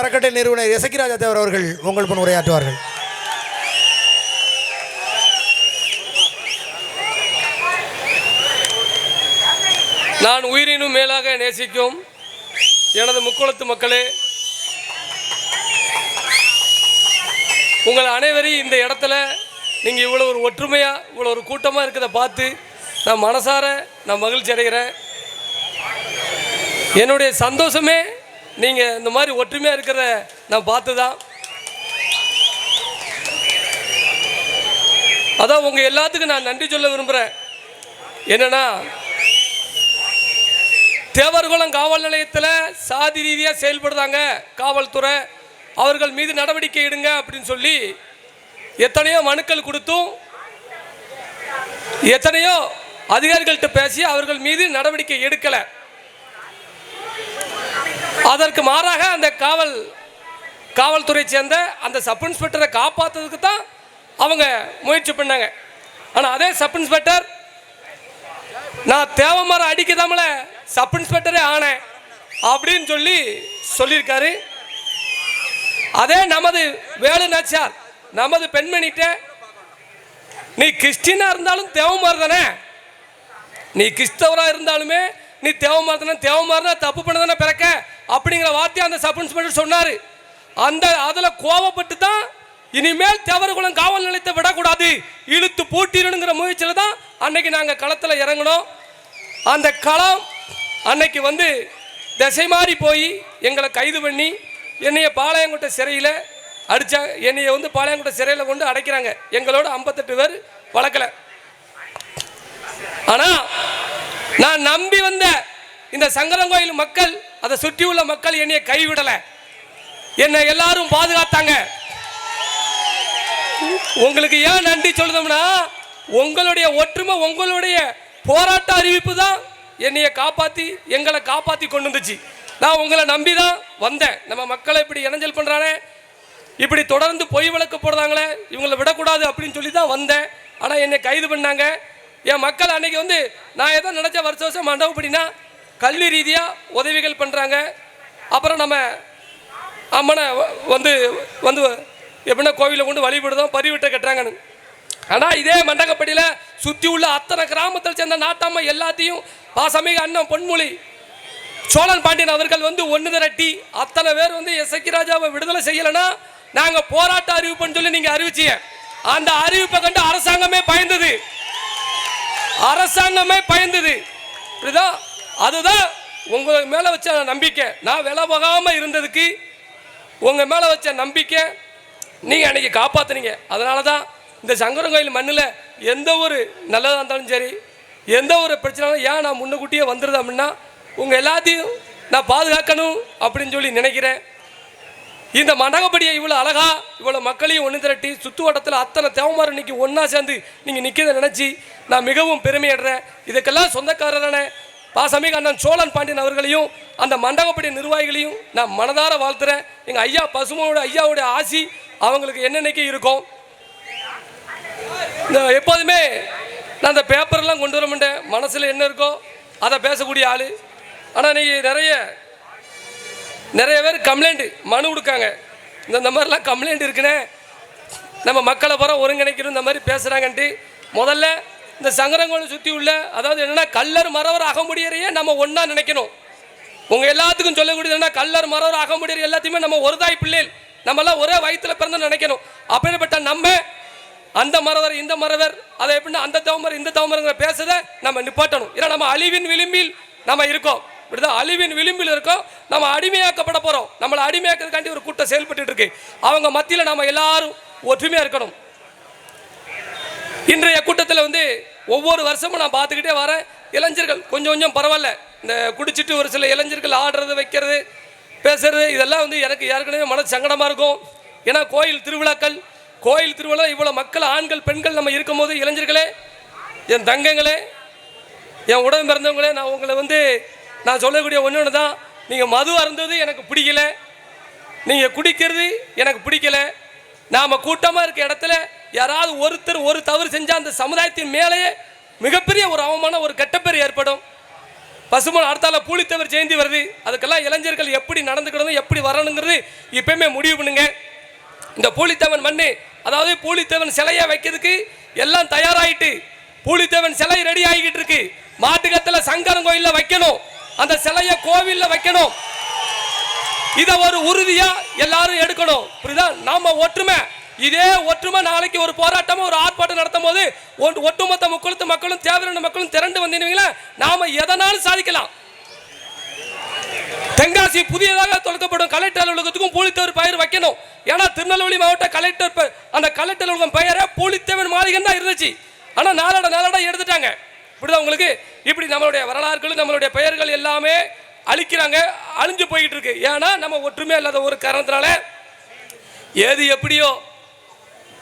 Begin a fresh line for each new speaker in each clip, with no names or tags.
அறக்கட்டளை நிறுவனர் எசக்கிராஜா தேவர் அவர்கள் உங்கள் முன் உரையாற்றுவார்கள்.
நான் உயிரினும் மேலாக நேசிக்கும் எனது முக்குளத்து மக்களே உங்கள் அனைவரையும் இந்த இடத்துல நீங்கள் இவ்வளோ ஒரு ஒற்றுமையாக இவ்வளோ ஒரு கூட்டமாக இருக்கிறத பார்த்து நான் மனசார நான் மகிழ்ச்சி அடைகிறேன். என்னுடைய சந்தோஷமே நீங்கள் இந்த மாதிரி ஒற்றுமையாக இருக்கிறத நான் பார்த்து தான் அதான் உங்கள் எல்லாத்துக்கும் நான் நன்றி சொல்ல விரும்புகிறேன் என்னன்னா தேவர்குளம் காவல் நிலையத்தில் சாதி ரீதியாக செயல்படுறாங்க காவல்துறை. அவர்கள் மீது நடவடிக்கை எடுங்க அப்படின்னு சொல்லி எத்தனையோ மனுக்கள் கொடுத்தும் எத்தனையோ அதிகாரிகள்கிட்ட பேசி அவர்கள் மீது நடவடிக்கை எடுக்கலை. அதற்கு மாறாக அந்த காவல் காவல்துறை சேர்ந்த அந்த சப் இன்ஸ்பெக்டரை காப்பாற்றுறதுக்கு தான் அவங்க முயற்சி பண்ணாங்க. ஆனால் அதே சப் இன்ஸ்பெக்டர் நான் தேவமரம் அடிக்கதாமல சப் இன்ஸ்பெக்டரே ஆனேன் அப்படின்னு சொல்லி சொல்லியிருக்காரு. அதே நமது வேலு நாச்சார் நமது பெண்மணிட்ட நீ கிறிஸ்டினா இருந்தாலும் தேவமார் தானே? நீ கிறிஸ்தவராக இருந்தாலுமே நீ தேவமார் தானே? தேவமார்னா தப்பு பண்ண தானே பிறக்க? அப்படிங்கிற வார்த்தையை அந்த சப் இன்ஸ்பெக்டர் சொன்னார். அந்த அதில் கோவப்பட்டு தான் இனிமேல் தேவர்குளம் காவல் நிலையத்தை விடக்கூடாது. இழுத்து பூட்டிடணுங்கிற முயற்சியில் தான் அன்னைக்கு நாங்கள் களத்தில் இறங்கினோம். அந்த களம் அன்னைக்கு வந்து திசை மாறி போய் எங்களை கைது பண்ணி என்னைய பாளையங்கோட்டை சிறையில் அடித்தா என்னைய வந்து பாளையங்கோட்டை சிறையில் கொண்டு அடைக்கிறாங்க. எங்களோட ஐம்பத்தெட்டு பேர் வளர்க்கலை ஆனால் நான் நம்பி வந்த இந்த சங்கரங்கோயில் மக்கள் அதை சுற்றியுள்ள மக்கள் என்னைய கைவிடலை. என்னை எல்லாரும் பாதுகாத்தாங்க. உங்களுக்கு ஏன் நன்றி சொல்லுதோம்னா உங்களுடைய ஒற்றுமை உங்களுடைய போராட்ட அறிவிப்பு தான் என்னைய காப்பாற்றி எங்களை காப்பாற்றி கொண்டு வந்துச்சு. நான் உங்களை நம்பி தான் வந்தேன். நம்ம மக்களை இப்படி இணைஞ்சல் பண்ணுறானே இப்படி தொடர்ந்து பொய் வழக்கு போடுறாங்களே இவங்களை விடக்கூடாது அப்படின்னு சொல்லி தான் வந்தேன். ஆனால் என்னை கைது பண்ணாங்க. என் மக்கள் அன்னைக்கு வந்து நான் எதோ நினச்ச வருஷ வருஷம் மண்டபப்படினா கல்வி ரீதியாக உதவிகள் பண்ணுறாங்க அப்புறம் நம்ம அம்மனை வந்து வந்து எப்படின்னா கோவிலில் கொண்டு வழிபடுதோம் பரிவிட்ட கட்டுறாங்கன்னு. ஆனால் இதே மண்டகப்படியில் சுற்றி உள்ள அத்தனை கிராமத்தில் சேர்ந்த நாட்டாம எல்லாத்தையும் பாசமிக அண்ணன் பொன்மொழி சோழன் பாண்டியன் அவர்கள் வந்து ஒன்று திரட்டி அத்தனை பேர் வந்து எஸ். ராஜாவை விடுதலை செய்யலைன்னா நாங்கள் போராட்ட அறிவிப்புன்னு சொல்லி நீங்கள் அறிவிச்சிய அந்த அறிவிப்பை கண்டு அரசாங்கமே பயந்தது. அரசாங்கமே பயந்தது. இப்படிதான் அதுதான் உங்களுக்கு மேலே வச்ச நம்பிக்கை. நான் விலை போகாமல் இருந்ததுக்கு உங்கள் மேலே வச்ச நம்பிக்கை நீங்கள் அன்னைக்கு காப்பாத்துனீங்க. அதனால தான் இந்த சங்கரன் கோயில் மண்ணில் எந்த ஒரு நல்லதாக இருந்தாலும் சரி எந்த ஒரு பிரச்சனையும் ஏன் நான் முன்னுக்கூட்டியே வந்துடுது அப்படின்னா உங்கள் எல்லாத்தையும் நான் பாதுகாக்கணும் அப்படின்னு சொல்லி நினைக்கிறேன். இந்த மண்டகப்படியை இவ்வளோ அழகாக இவ்வளோ மக்களையும் ஒன்று திரட்டி சுற்று வட்டத்தில் அத்தனை தேவமார் இன்னைக்கு ஒன்றா சேர்ந்து நீங்கள் நிற்கிறத நினச்சி நான் மிகவும் பெருமையிடுறேன். இதுக்கெல்லாம் சொந்தக்காரரான பாசமிக அண்ணன் சோழன் பாண்டியன் அவர்களையும் அந்த மண்டகப்படி நிர்வாகிகளையும் நான் மனதார வாழ்த்துறேன். எங்கள் ஐயா பசுமோட ஐயாவுடைய ஆசி அவங்களுக்கு என்னென்னைக்கு இருக்கும். இந்த எப்போதுமே நான் அந்த பேப்பர்லாம் கொண்டு வர மாட்டேன். மனசில் என்ன இருக்கோ அதை பேசக்கூடிய ஆள். ஆனால் இன்னைக்கு நிறைய நிறைய பேர் கம்ப்ளைண்ட்டு மனு கொடுக்காங்க. இந்த இந்த மாதிரிலாம் கம்ப்ளைண்ட் இருக்குன்னே நம்ம மக்களை பூரா ஒருங்கிணைக்கணும் இந்த மாதிரி பேசுகிறாங்கன்ட்டு முதல்ல இந்த சங்கரங்களை சுற்றி உள்ள அதாவது என்னென்னா கல்லர் மறவர் அகமுடியரையே நம்ம ஒன்றா நினைக்கணும். உங்கள் எல்லாத்துக்கும் சொல்லக்கூடியது என்ன கல்லர் மறவர் அகமுடியர் எல்லாத்தையுமே நம்ம ஒரு தாய் பிள்ளைகள். நம்மலாம் ஒரே வயிற்றுல பிறந்து நினைக்கணும். அப்படிப்பட்ட நம்ம அந்த மறவர் இந்த மறவர் அதை எப்படின்னா அந்த தவமர் இந்த தவமரங்கிற பேசுறதை நம்ம நிப்பாட்டணும். ஏன்னா நம்ம அழிவின் விளிம்பில் நம்ம இருக்கோம். இப்படிதான் அழிவின் விளிம்பில் இருக்கோம். நம்ம அடிமையாக்கப்பட போகிறோம் நம்மளை அடிமையாக்கிறதுக்காண்டி ஒரு கூட்டம் செயல்பட்டு இருக்கு. அவங்க மத்தியில் நம்ம எல்லாரும் ஒற்றுமையாக இருக்கணும். இன்றைய கூட்டத்தில் வந்து ஒவ்வொரு வருஷமும் நான் பார்த்துக்கிட்டே வரேன். இளைஞர்கள் கொஞ்சம் கொஞ்சம் பரவாயில்ல. இந்த குடிச்சிட்டு ஒரு சில இளைஞர்கள் ஆடுறது வைக்கிறது பேசுறது இதெல்லாம் வந்து எனக்கு ஏற்கனவே மன சங்கடமாக இருக்கும். ஏன்னா கோயில் திருவிழாக்கள் கோயில் திருவிழா இவ்வளோ மக்கள் ஆண்கள் பெண்கள் நம்ம இருக்கும்போது இளைஞர்களே என் தங்கங்களே என் உடம்பு பிறந்தவங்களே நான் உங்களை வந்து நான் சொல்லக்கூடிய ஒன்று ஒன்று தான் நீங்கள் மது அருந்தது எனக்கு பிடிக்கல. நீங்கள் குடிக்கிறது எனக்கு பிடிக்கல. நாம் கூட்டமாக இருக்க இடத்துல யாராவது ஒருத்தர் ஒரு தவறு செஞ்சால் அந்த சமுதாயத்தின் மேலேயே மிகப்பெரிய ஒரு அவமானம் ஒரு கெட்டப்பேர் ஏற்படும். பசுமன் அடுத்தால பூலித்தவர் ஜெயந்தி வருது. அதுக்கெல்லாம் இளைஞர்கள் எப்படி நடந்துக்கணும் எப்படி வரணுங்கிறது இப்பயுமே முடிவு பண்ணுங்க. இந்த பூலித்தேவன் மண்ணு அதாவது பூலித்தேவன் சிலையை வைக்கிறதுக்கு எல்லாம் தயாராயிட்டு பூலித்தேவன் சிலை ரெடி ஆகிக்கிட்டு இருக்கு. மாட்டுக்கத்தில் சங்கரன் கோயிலில் வைக்கணும். அந்த சிலையை கோவிலில் வைக்கணும். இதை ஒரு உறுதியாக எல்லாரும் எடுக்கணும். புரியுதா? நாம ஒற்றுமை. இதே ஒற்றுமை நாளைக்கு ஒரு போராட்டம் ஒரு ஆர்ப்பாட்டம் நடத்தும் போது ஒட்டுமொத்த முக்குளத்து மக்களும் தேவையான மக்களும் திரண்டு வந்தீங்கன்னா நாம எதனாலும் சாதிக்கலாம். தென்காசி புதியதாக தொடக்கப்படும் கலெக்டர் அலுவலகத்துக்கும் பூலித்தேவர் பெயர் வைக்கணும். ஏன்னா திருநெல்வேலி மாவட்ட கலெக்டர் அந்த கலெக்டர் அலுவலகம் பெயரை பூலித்தேவன் மாளிகை தான் இருந்துச்சு. ஆனால் நாளட நாளோட எடுத்துட்டாங்க. இப்படிதான் உங்களுக்கு இப்படி நம்மளுடைய வரலாறுகள் நம்மளுடைய பெயர்கள் எல்லாமே அழிக்கிறாங்க அழிஞ்சு போயிட்டு இருக்கு. ஏன்னா நம்ம ஒற்றுமை இல்லாத ஒரு காரணத்தினால ஏது எப்படியோ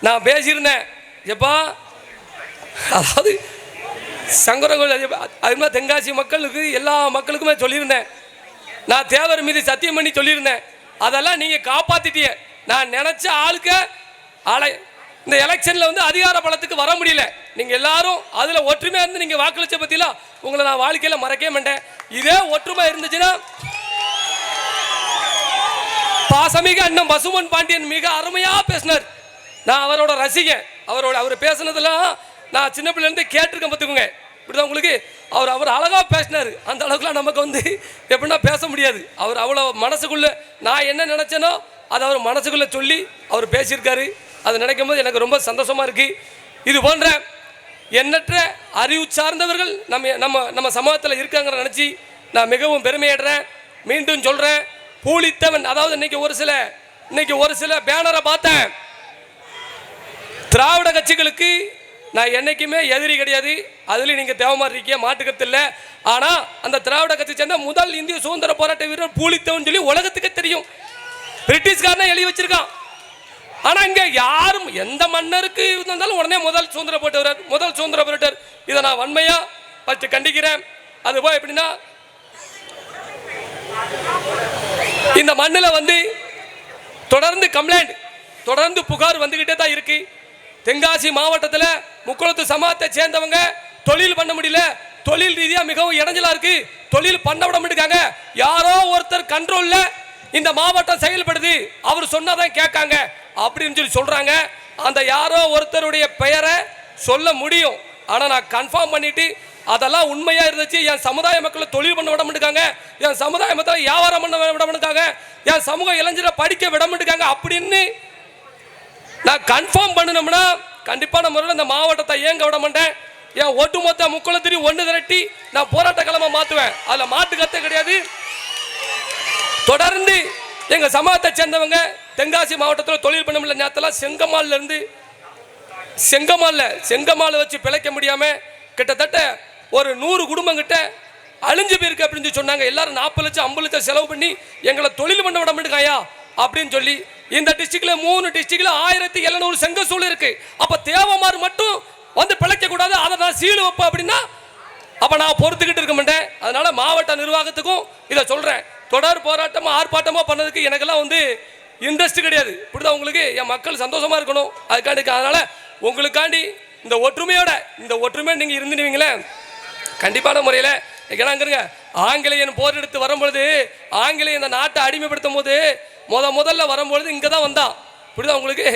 நான் பேசியிருந்தேன். எப்பா? அதாவது சங்கரங்கோயில் அது மாதிரி தென்காசி மக்களுக்கு எல்லா மக்களுக்குமே சொல்லியிருந்தேன். நான் தேவர் மீது சத்தியம் பண்ணி சொல்லியிருந்தேன். அதெல்லாம் நீங்கள் காப்பாற்றிட்டீங்க நான் நினச்ச ஆளுக்க ஆளை இந்த எலெக்ஷனில் வந்து அதிகார பலத்துக்கு வர முடியல. நீங்கள் எல்லாரும் அதில் ஒற்றுமையாக இருந்து நீங்கள் வாக்களிச்ச பற்றிலாம் உங்களை நான் வாழ்க்கையில் மறக்கவே மாட்டேன். இதே ஒற்றுமை இருந்துச்சுன்னா பாசமிக அண்ணன் பசுமன் பாண்டியன் மிக அருமையாக பேசினார். நான் அவரோட ரசிகன். அவரோட அவர் பேசுனதெல்லாம் நான் சின்ன பிள்ளைலேருந்து கேட்டிருக்கேன் பார்த்துக்கோங்க. இப்படிதான் உங்களுக்கு அவர் அவர் அழகாக பேசினார். அந்த அளவுக்குலாம் நமக்கு வந்து எப்படின்னா பேச முடியாது. அவர் அவ்வளோ மனசுக்குள்ளே நான் என்ன நினச்சேனோ அதை அவர் மனசுக்குள்ளே சொல்லி அவர் பேசியிருக்காரு. அதை நினைக்கும் போது எனக்கு ரொம்ப சந்தோஷமாக இருக்குது இது போன்ற எண்ணற்ற அறிவு சார்ந்தவர்கள் நம்ம நம்ம நம்ம சமூகத்தில் இருக்காங்கிற நினச்சி நான் மிகவும் பெருமையிடுறேன் மீண்டும் சொல்கிறேன் பூலித்தவன் அதாவது இன்றைக்கி ஒரு சில இன்றைக்கி ஒரு சில பேனரை பார்த்தேன். திராவிட கட்சிகளுக்கு நான் என்னைக்குமே எதிரி கிடையாது. அதுலேயும் நீங்கள் தேவமாரி இருக்கீங்க மாட்டுக்கிறது இல்லை. ஆனால் அந்த திராவிட கட்சி சேர்ந்த முதல் இந்திய சுதந்திர போராட்ட வீரர் பூலித்தவன் சொல்லி உலகத்துக்கு தெரியும். பிரிட்டிஷ்காரனே எழுதி வச்சிருக்கான். ஆனால் இங்கே யாரும் எந்த மன்னருக்கு இருந்தாலும் உடனே முதல் சுதந்திர போட்டவர் முதல் சுதந்திர போராட்டர் இதை நான் வன்மையாக ஃபஸ்ட்டு கண்டிக்கிறேன். அது போய் எப்படின்னா இந்த மண்ணில் வந்து தொடர்ந்து கம்ப்ளைண்ட் தொடர்ந்து புகார் வந்துக்கிட்டே தான் இருக்குது தென்காசி மாவட்டத்தில் முக்குளத்து சமாத்தை சேர்ந்தவங்க தொழில் பண்ண முடியல. தொழில் ரீதியாக மிகவும் இடைஞ்சலா இருக்கு. தொழில் பண்ண விட மாட்டேங்காங்க. யாரோ ஒருத்தர் கண்ட்ரோல்ல இந்த மாவட்டம் செயல்படுது. அவர் சொன்னதான் கேட்காங்க. அப்படின்னு சொல்லி சொல்றாங்க. அந்த யாரோ ஒருத்தருடைய பெயரை சொல்ல முடியும். ஆனால் நான் கன்ஃபார்ம் பண்ணிட்டு அதெல்லாம் உண்மையாக இருந்துச்சு. என் சமுதாய மக்களை தொழில் பண்ண விட மாட்டாங்க என் சமுதாய மக்களை வியாபாரம் பண்ண விட மாட்டாங்க என் சமூக இளைஞரை படிக்க விட மாட்டாங்க அப்படின்னு நான் கன்ஃபார்ம் பண்ணணும்னா கண்டிப்பான முறையில் இந்த மாவட்டத்தை ஏங்க விட மாட்டேன். என் ஒட்டுமொத்த முக்குளத்திரி ஒன்று திரட்டி நான் போராட்ட கிழமை மாற்றுவேன் அதில் மாட்டு கத்த கிடையாது. தொடர்ந்து எங்கள் சமூகத்தை சேர்ந்தவங்க தென்காசி மாவட்டத்தில் தொழில் பண்ண முடியல நேரத்தில் செங்கமால்லேருந்து செங்கமால்ல செங்கமாலை வச்சு பிழைக்க முடியாமல் கிட்டத்தட்ட ஒரு நூறு குடும்பங்கிட்ட அழிஞ்சு போயிருக்கு அப்படின்னு சொன்னாங்க. எல்லாரும் நாற்பது லட்சம் ஐம்பது லட்சம் செலவு பண்ணி எங்களை தொழில் பண்ண விட மாட்டேங்காயா அப்படின்னு சொல்லி இந்த டிஸ்ட்ரிக்ட்ல மூணு டிஸ்ட்ரிக்ட்ல ஆயிரத்தி எழுநூறு செங்கசூழல் இருக்கு. அப்ப தேவமாறு மட்டும் வந்து பிழைக்க கூடாது. அதை நான் சீல் வைப்பேன் அப்படின்னா அப்ப நான் பொறுத்துக்கிட்டு இருக்க மாட்டேன். அதனால மாவட்ட நிர்வாகத்துக்கும் இதை சொல்றேன். தொடர் போராட்டமா ஆர்ப்பாட்டமா பண்ணதுக்கு எனக்கெல்லாம் வந்து இன்ட்ரெஸ்ட் கிடையாது. இப்படிதான் உங்களுக்கு என் மக்கள் சந்தோஷமா இருக்கணும். அதுக்காண்டி அதனால உங்களுக்காண்டி இந்த ஒற்றுமையோட இந்த ஒற்றுமை நீங்க இருந்துடுவீங்களே. கண்டிப்பான முறையில். ஏன்னாங்கிறங்க ஆங்கிலேயன் போர் எடுத்து வரும்பொழுது ஆங்கிலேயன் இந்த நாட்டை அடிமைப்படுத்தும் போது முத முதல்ல வரும்பொழுது இங்கே தான் வந்தான். இப்படிதான் உங்களுக்கு?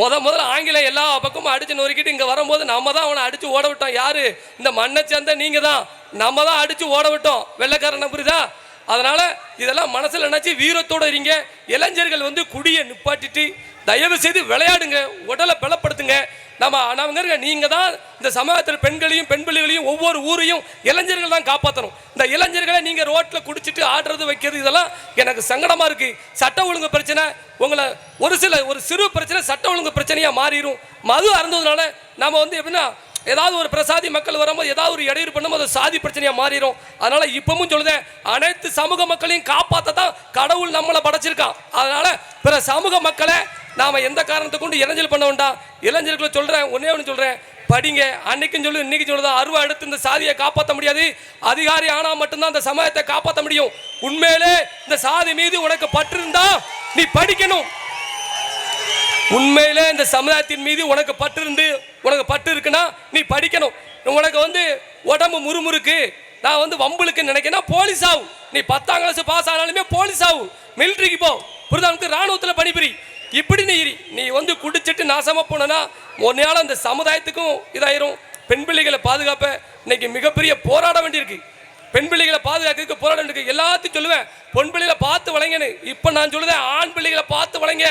முத முதல்ல ஆங்கிலம் எல்லா பக்கமும் அடிச்சு நொறுக்கிட்டு இங்கே வரும்போது நம்ம தான் அவனை அடிச்சு ஓட விட்டோம். யாரு? இந்த மண்ணை சேர்ந்த நீங்க தான் நம்ம தான் அடிச்சு ஓட விட்டோம். வெள்ளைக்காரனை புரியுதா? அதனால இதெல்லாம் மனசில் நினைச்சு வீரத்தோட இருங்க. இளைஞர்கள் வந்து குடியை நிப்பாட்டிட்டு தயவு செய்து விளையாடுங்க உடலை பலப்படுத்துங்க. நம்ம நாமங்க இருக்க நீங்கள் தான் இந்த சமூகத்தில் பெண்களையும் பெண் பிள்ளைகளையும் ஒவ்வொரு ஊரையும் இளைஞர்கள் தான் காப்பாற்றணும் இந்த இளைஞர்களை நீங்கள் ரோட்டில் குடிச்சிட்டு ஆடுறது வைக்கிறது இதெல்லாம் எனக்கு சங்கடமாக இருக்குது சட்ட ஒழுங்கு பிரச்சனை உங்களை ஒரு சில ஒரு சிறு பிரச்சனை சட்ட ஒழுங்கு பிரச்சனையாக மாறிடும் மது அறந்ததுனால நம்ம வந்து எப்படின்னா ஏதாவது ஒரு பிரசாதி மக்கள் வரும்போது ஏதாவது ஒரு இடையூறு பண்ணும்போது அது சாதி பிரச்சனையாக மாறிடும் அதனால் இப்பவும் சொல்லுதேன் அனைத்து சமூக மக்களையும் காப்பாற்ற தான் கடவுள் நம்மளை படைச்சிருக்கான். அதனால் பிற சமூக மக்களை நாம எந்த காரணத்தை கொண்டு இளைஞர் பண்ண வேண்டாம்? இளைஞர்களை சொல்றேன் ஒன்னே ஒன்று சொல்றேன். படிங்க. அன்னைக்கும் சொல்லு இன்னைக்கு சொல்லுதா? அருவா எடுத்து இந்த சாதியை காப்பாற்ற முடியாது. அதிகாரி ஆனா மட்டும்தான் இந்த சமயத்தை காப்பாற்ற முடியும். உண்மையிலே இந்த சாதி மீது உனக்கு பற்று இருந்தா நீ படிக்கணும். உண்மையிலே இந்த சமுதாயத்தின் மீது உனக்கு பற்று இருந்து உனக்கு பற்று இருக்குன்னா நீ படிக்கணும். உனக்கு வந்து உடம்பு முறுமுறுக்கு. நான் வந்து வம்புளுக்கு நினைக்கிறேன் போலீஸ் ஆகும் நீ பத்தாம் கிளாஸ் பாஸ் ஆனாலுமே போலீஸ் ஆகும் மிலிட்டரிக்கு போ. புரிதா ராணுவத்தில் பணிபுரி. இப்படி நீ நீ வந்து குடிச்சிட்டு நாசமாக போனனா ஒரு நாள் அந்த சமுதாயத்துக்கும் இதாயிரும். பெண் பிள்ளைகளை பாதுகாப்ப இன்னைக்கு மிகப்பெரிய போராட வேண்டியிருக்கு. பெண் பிள்ளைகளை பாதுகாக்கிறதுக்கு போராட வேண்டியிருக்கு. எல்லாத்தையும் சொல்லுவேன். பொன் பிள்ளைகளை பார்த்து வளைங்கன்னு. இப்போ நான் சொல்லுவேன் ஆண் பிள்ளைகளை பார்த்து வளைங்க.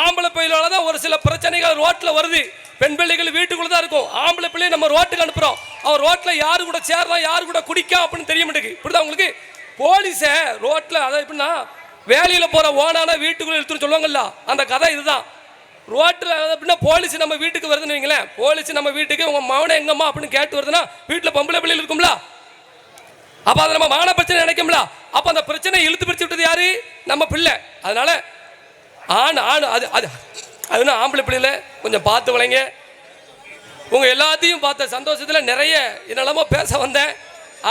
ஆம்பளை பிள்ளைகளால தான் ஒரு சில பிரச்சனைகள் ரோட்டில் வருது. பெண் பிள்ளைகள் வீட்டுக்குள்ள தான் இருக்கும். ஆம்பளை பிள்ளையை நம்ம ரோட்டுக்கு அனுப்புகிறோம் அவன் ரோட்டில் யாரு கூட சேர்றான் யாரு கூட குடிக்கா அப்படின்னு தெரிய மாட்டேங்குது. இப்படிதான் உங்களுக்கு? போலீஸை ரோட்டில் அதாவது எப்படின்னா வேலையில் போகிற ஓனான வீட்டுக்குள்ளே இழுத்துன்னு சொல்லுவாங்கல்ல அந்த கதை இதுதான். ரோட்டில் அப்படின்னா போலீஸ் நம்ம வீட்டுக்கு வருதுன்னு வைங்களேன். போலீஸ் நம்ம வீட்டுக்கு உங்கள் மகனை எங்கம்மா அப்படின்னு கேட்டு வருதுன்னா வீட்டில் பொம்பளை பிள்ளைகள் இருக்கும்ல. அப்போ அதை நம்ம மான பிரச்சனை நினைக்கும்ல. அப்போ அந்த பிரச்சனை இழுத்து பிடிச்சி விட்டது யாரு? நம்ம பிள்ளை. அதனால ஆண் ஆண் அது அது அதுனா ஆம்பளை பிள்ளையில? கொஞ்சம் பார்த்து வளைங்க. உங்கள் எல்லாத்தையும் பார்த்த சந்தோஷத்தில் நிறைய என்னெல்லாமோ பேச வந்தேன்.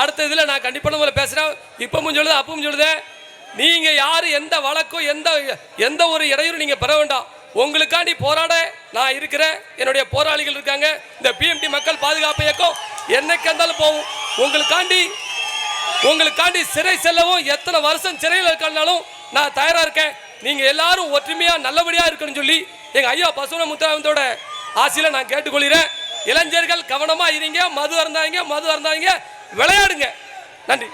அடுத்த இதில் நான் கண்டிப்பான முறையில் பேசுகிறேன் இப்பவும் சொல்லுதேன் அப்பவும் சொல்லுதேன். நீங்கள் யார் எந்த வழக்கும் எந்த எந்த ஒரு இடையூறு நீங்கள் பெற வேண்டாம். உங்களுக்காண்டி போராட நான் இருக்கிறேன். என்னுடைய போராளிகள் இருக்காங்க. இந்த பிஎம்டி மக்கள் பாதுகாப்பு இயக்கம் என்னைக்கு இருந்தாலும் போகும். உங்களுக்காண்டி உங்களுக்காண்டி சிறை செல்லவும் எத்தனை வருஷம் சிறையில் இருக்கனாலும் நான் தயாரா இருக்கேன். நீங்க எல்லாரும் ஒற்றுமையா நல்லபடியா இருக்கணும்னு சொல்லி எங்க ஐயா பசுவன முத்துராமத்தோட ஆசையில நான் கேட்டுக்கொள்கிறேன். இளைஞர்கள் கவனமா இருங்க மது அருந்தாங்க மது அருந்தாங்க விளையாடுங்க. நன்றி.